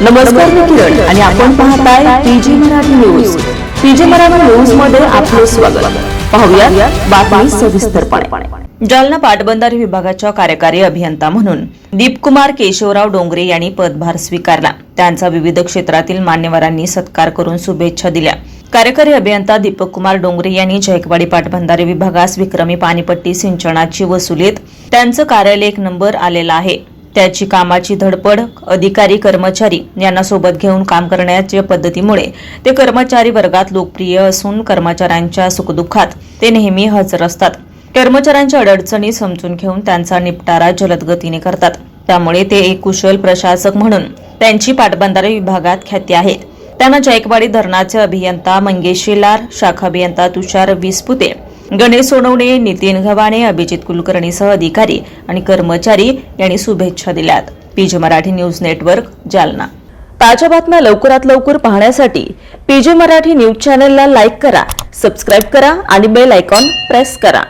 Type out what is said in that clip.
नमस्कार मी किरण आणि आपण पाहताय PG Marathi news. PG Marathi न्यूजमध्ये आपले स्वागत. पाहूया बातमी सविस्तरपणे. जालना पाटबंधारे विभागाच्या कार्यकारी अभियंता म्हणून दीपकुमार केशवराव डोंगरे यांनी पदभार स्वीकारला. त्यांचा विविध क्षेत्रातील मान्यवरांनी सत्कार करून शुभेच्छा दिल्या. कार्यकारी अभियंता दीपक कुमार डोंगरे यांनी जायकवाडी पाटबंधारे विभागास विक्रमी पाणीपट्टी सिंचनाची वसुलीत त्यांचं कार्यालय एक नंबर आलेला आहे. त्याची कामाची धडपड अधिकारी कर्मचारी यांना सोबत घेऊन काम करण्याच्या पद्धतीमुळे ते कर्मचारी वर्गात लोकप्रिय असून कर्मचाऱ्यांच्या सुखदुःखात ते नेहमी हजर असतात. कर्मचाऱ्यांच्या अडचणी समजून घेऊन त्यांचा निपटारा जलद गतीने करतात. त्यामुळे ते एक कुशल प्रशासक म्हणून त्यांची पाटबंधारे विभागात ख्याती आहे. त्यांना जायकवाडी धरणाचे अभियंता मंगेशीलार शाखा अभियंता तुषार विस्पुते गणेश सोनवणे नितीन गव्हाणे अभिजित कुलकर्णीसह अधिकारी आणि कर्मचारी यांनी शुभेच्छा दिल्यात. PJ Marathi news network Jalna. ताज्या बातम्या लवकरात लवकर पाहण्यासाठी पीजे मराठी न्यूज चॅनलला लाईक करा सबस्क्राईब करा आणि बेल आयकॉन प्रेस करा.